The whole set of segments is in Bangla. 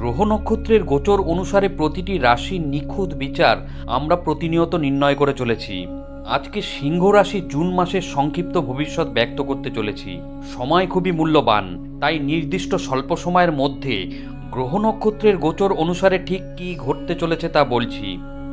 গ্রহ নক্ষত্রের গোচর অনুসারে প্রতিটি রাশির নিখুঁত বিচার আমরা প্রতিনিয়ত নির্ণয় করে চলেছি। আজকে সিংহ রাশি জুন মাসের সংক্ষিপ্ত ভবিষ্যৎ ব্যক্ত করতে চলেছি। সময় খুবই মূল্যবান, তাই নির্দিষ্ট স্বল্প সময়ের মধ্যে গ্রহ নক্ষত্রের গোচর অনুসারে ঠিক কী ঘটতে চলেছে তা বলছি।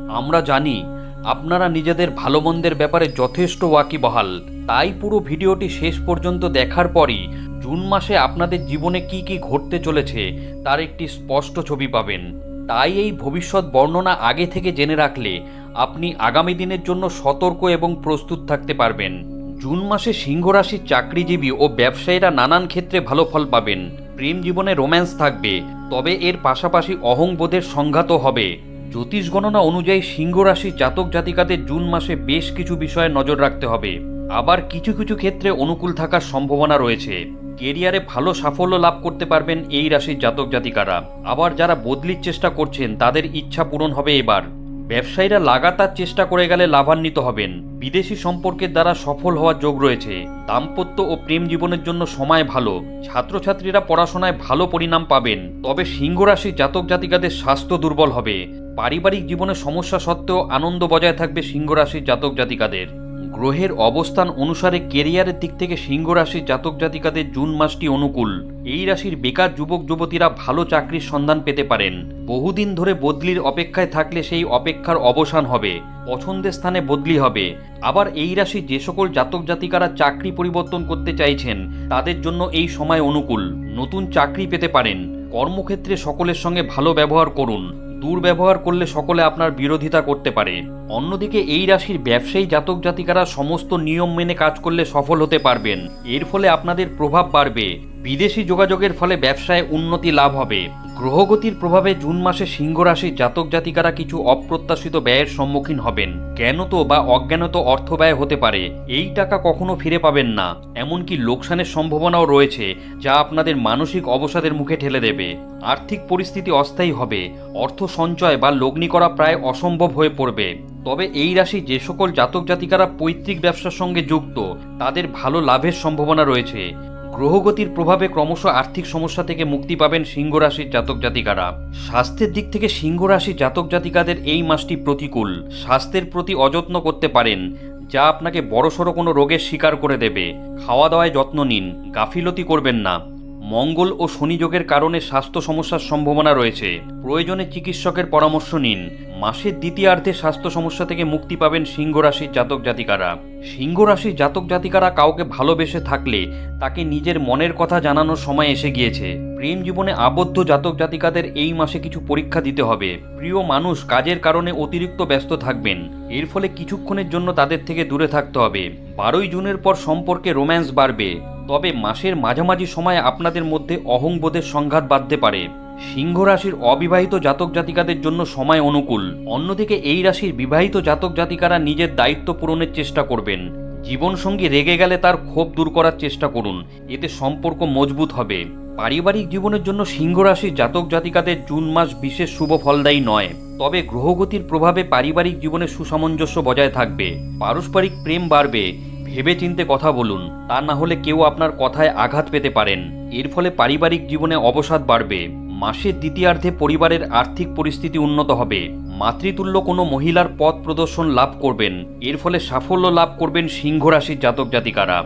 আমরা জানি, আপনারা নিজেদের ভালো মন্দের ব্যাপারে যথেষ্ট ওয়াকিবহাল, তাই পুরো ভিডিওটি শেষ পর্যন্ত দেখার পরই জুন মাসে আপনাদের জীবনে কি কি ঘটতে চলেছে, তার একটি স্পষ্ট ছবি পাবেন। তাই এই ভবিষ্যৎ বর্ণনা আগে থেকে জেনে রাখলে আপনি আগামী দিনের জন্য সতর্ক এবং প্রস্তুত থাকতে পারবেন। জুন মাসে সিংহ রাশির চাকরিজীবী ও ব্যবসায়ীরা নানান ক্ষেত্রে ভালো ফল পাবেন। প্রেম জীবনে রোম্যান্স থাকবে, তবে এর পাশাপাশি অহংবোধের সংঘাতও হবে। জ্যোতিষ গণনা অনুযায়ী সিংহ রাশির জাতক জাতিকাদের জুন মাসে বেশ কিছু বিষয়ে নজর রাখতে হবে। আবার কিছু কিছু ক্ষেত্রে অনুকূল থাকার সম্ভাবনা রয়েছে। কেরিয়ারে ভালো সাফল্য লাভ করতে পারবেন এই রাশির জাতক জাতিকারা। আবার যারা বদলির চেষ্টা করছেন, তাদের ইচ্ছা পূরণ হবে এবার। ব্যবসায়ীরা লাগাতার চেষ্টা করে গেলে লাভান্বিত হবেন। বিদেশি সম্পর্কের দ্বারা সফল হওয়ার যোগ রয়েছে। দাম্পত্য ও প্রেম জীবনের জন্য সময় ভালো। ছাত্রছাত্রীরা পড়াশোনায় ভালো পরিণাম পাবেন। তবে সিংহ রাশি জাতক জাতিকাদের স্বাস্থ্য দুর্বল হবে। পারিবারিক জীবনে সমস্যা সত্ত্বেও আনন্দ বজায় থাকবে সিংহ রাশির জাতক জাতিকাদের। গ্রহের অবস্থান অনুসারে কেরিয়ারের দিক থেকে সিংহ রাশির জাতক জাতিকাদের জুন মাসটি অনুকূল। এই রাশির বেকার যুবক যুবতীরা ভালো চাকরির সন্ধান পেতে পারেন। বহুদিন ধরে বদলির অপেক্ষায় থাকলে সেই অপেক্ষার অবসান হবে। পছন্দের স্থানে বদলি হবে। আবার এই রাশির যে সকল জাতক জাতিকারা চাকরি পরিবর্তন করতে চাইছেন, তাদের জন্য এই সময় অনুকূল। নতুন চাকরি পেতে পারেন। কর্মক্ষেত্রে সকলের সঙ্গে ভালো ব্যবহার করুন। দুর্ব্যবহার করলে সকলে আপনার বিরোধিতা করতে পারে। অন্যদিকে এই রাশির ব্যবসায়ী জাতক জাতিকারা সমস্ত নিয়ম মেনে কাজ করলে সফল হতে পারবেন। এর ফলে আপনাদের প্রভাব বাড়বে। বিদেশি যোগাযোগের ফলে ব্যবসায় উন্নতি লাভ হবে। গ্রহগতির প্রভাবে জুন মাসে সিংহ রাশির জাতক জাতিকারা কিছু অপ্রত্যাশিত ব্যয়ের সম্মুখীন হবেন। জ্ঞানত বা অজ্ঞানত অর্থ ব্যয় হতে পারে। এই টাকা কখনো ফিরে পাবেন না। এমনকি লোকসানের সম্ভাবনাও রয়েছে, যা আপনাদের মানসিক অবসাদের মুখে ঠেলে দেবে। আর্থিক পরিস্থিতি অস্থায়ী হবে। অর্থ সঞ্চয় বা লগ্নি করা প্রায় অসম্ভব হয়ে পড়বে। তবে এই রাশি যে সকল জাতক জাতিকারা পৈতৃক ব্যবসার সঙ্গে যুক্ত, তাদের ভালো লাভের সম্ভাবনা রয়েছে। গ্রহগতির প্রভাবে ক্রমশ আর্থিক সমস্যা থেকে মুক্তি পাবেন সিংহ রাশির জাতক জাতিকারা। স্বাস্থ্যের দিক থেকে সিংহ রাশির জাতক জাতিকাদের এই মাসটি প্রতিকূল। স্বাস্থ্যের প্রতি অযত্ন করতে পারেন, যা আপনাকে বড়সড় কোনো রোগের শিকার করে দেবে। খাওয়া দাওয়ায় যত্ন নিন, গাফিলতি করবেন না। মঙ্গল ও শনিযোগের কারণে স্বাস্থ্য সমস্যার সম্ভাবনা রয়েছে। প্রয়োজনে চিকিৎসকের পরামর্শ নিন। মাসের দ্বিতীয়ার্ধে স্বাস্থ্য সমস্যা থেকে মুক্তি পাবেন সিংহ রাশির জাতক জাতিকারা। সিংহ রাশির জাতক জাতিকারা কাউকে ভালোবেসে থাকলে তাকে নিজের মনের কথা জানানোর সময় এসে গিয়েছে। প্রেম জীবনে আবদ্ধ জাতক জাতিকাদের এই মাসে কিছু পরীক্ষা দিতে হবে। প্রিয় মানুষ, কাজের কারণে অতিরিক্ত ব্যস্ত থাকবেন। এর ফলে কিছুক্ষণের জন্য তাদের থেকে দূরে থাকতে হবে। বারোই জুনের পর সম্পর্কে রোম্যান্স বাড়বে। তবে মাসের মাঝামাঝি সময়ে আপনাদের মধ্যে অহংবোধের সংঘাত বাঁধতে পারে। সিংহ রাশির অবিবাহিত জাতক জাতিকাদের জন্য সময় অনুকূল। অন্যদিকে এই রাশির বিবাহিত জাতক জাতিকারা নিজের দায়িত্ব পূরণের চেষ্টা করবেন। জীবনসঙ্গী রেগে গেলে তার ক্ষোভ দূর করার চেষ্টা করুন। এতে সম্পর্ক মজবুত হবে। পারিবারিক জীবনের জন্য সিংহ রাশির জাতক জাতিকাদের জুন মাস বিশেষ শুভ ফলদায়ী নয়। তবে গ্রহগতির প্রভাবে পারিবারিক জীবনে সুসামঞ্জস্য বজায় থাকবে। পারস্পরিক প্রেম বাড়বে। ভেবে চিনতে কথা বলুন, তা না হলে কেউ আপনার কথায় আঘাত পেতে পারেন। এর ফলে পারিবারিক জীবনে অবসাদ বাড়বে। মাসের দ্বিতীয়ার্ধে পরিবারের আর্থিক পরিস্থিতি উন্নত হবে। মাতৃতুল্য কোনো মহিলার পথ প্রদর্শন লাভ করবেন। এর ফলে সাফল্য লাভ করবেন সিংহ রাশির জাতক জাতিকারা।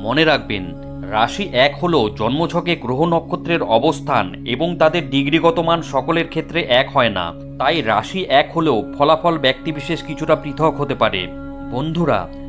মনে রাখবেন, রাশি এক হল জন্মছকে গ্রহ নক্ষত্রের অবস্থান এবং তাদের ডিগ্রিগত মান সকলের ক্ষেত্রে এক হয় না। তাই রাশি এক হলেও ফলাফল ব্যক্তিবিশেষ কিছুটা পৃথক হতে পারে। বন্ধুরা